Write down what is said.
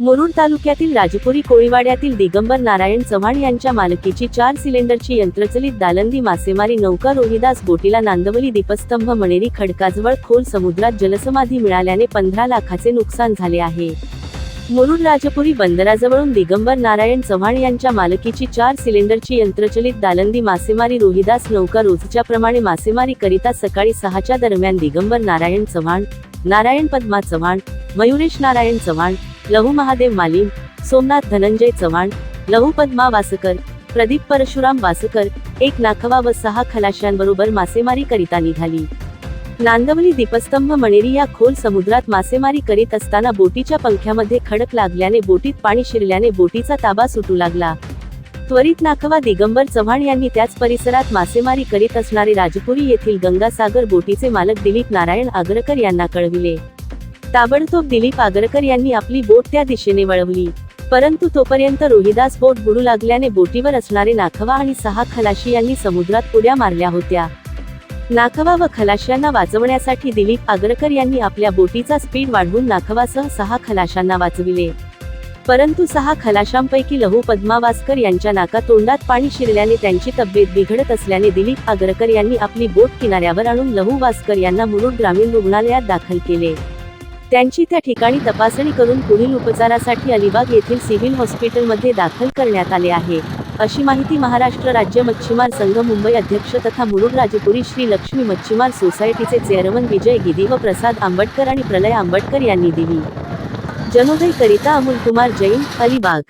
मुरुड तालुक्यातील राजपुरी कोळीवाड्यातील दिगंबर नारायण चव्हाण यांच्या मालकीची चार सिलेंडरची यंत्रचलित दालंदी मासेमारी नौका रोहिदास बोटीला नांदवली दीपस्तंभ मणेरी खडकाजवळ खोल समुद्रात जलसमाधी मिळाल्याने पंधरा लाखाचे नुकसान झाले आहे. मुरुड राजपुरी बंदराजवळून दिगंबर नारायण चव्हाण यांच्या मालकीची चार सिलेंडरची यंत्रचलित दालंदी मासेमारी रोहिदास नौका रोजच्या प्रमाणे मासेमारी करिता सकाळी सहाच्या दरम्यान दिगंबर नारायण चव्हाण नारायण पद्मा चव्हाण मयुरेश नारायण चव्हाण लहू महादेव मालिम सोमनाथ धनंजय चव्हाण लहू पद्मा वासकर प्रदीप परशुराम वासकर एक नाखवा व सहा खलाशांबरोबर मासेमारी करिता निघाली. नांदवली दीपस्तंभ मणेरी या खोल समुद्रात मासेमारी करीत असताना बोटीच्या पंख्यामध्ये खडक लागल्याने बोटीत पाणी शिरल्याने बोटीचा ताबा सुटू लागला. त्वरित नाखवा दिगंबर चव्हाण यांनी त्याच परिसरात मासेमारी करीत असणारे राजपुरी येथील गंगासागर बोटीचे मालक दिलीप नारायण आगरकर यांना कळविले. ताबडतोब दिलीप आगरकर यांनी आपली बोट त्या दिशेने वळवली. परंतु तोपर्यंत रोहिदास बोट बुडू लागल्याने बोटीवर असणारे नाखवा आणि सहा खलाशी यांनी समुद्रात उड्या मारल्या होत्या. नाखवा व खलाशांना वाचवण्यासाठी दिलीप आगरकर यांनी आपल्या बोटीचा स्पीड वाढवून नाखवासह सहा खलाशांना वाचविले. परंतु सहा खलाशांपैकी लहू पद्मावासकर यांच्या नाका तोंडात पाणी शिरल्याने त्यांची तब्येत बिघडत असल्याने दिलीप आगरकर यांनी आपली बोट किनाऱ्यावर आणून लहू वासकर यांना मुरुड ग्रामीण रुग्णालयात दाखल केले. त्यांची त्या ठिकाणी तपासणी करून पुढील उपचारासाठी अलिबाग येथील सिव्हिल हॉस्पिटलमध्ये दाखल करण्यात आले आहे. अशी माहिती महाराष्ट्र राज्य मच्छीमार संघ मुंबई अध्यक्ष तथा मुरुड राजपुरी श्री लक्ष्मी मच्छीमार सोसायटीचे चेअरमन विजय गिदी व प्रसाद आंबटकर आणि प्रलय आंबटकर यांनी दिली. जनोदय करिता अमोल कुमार जैन अलिबाग.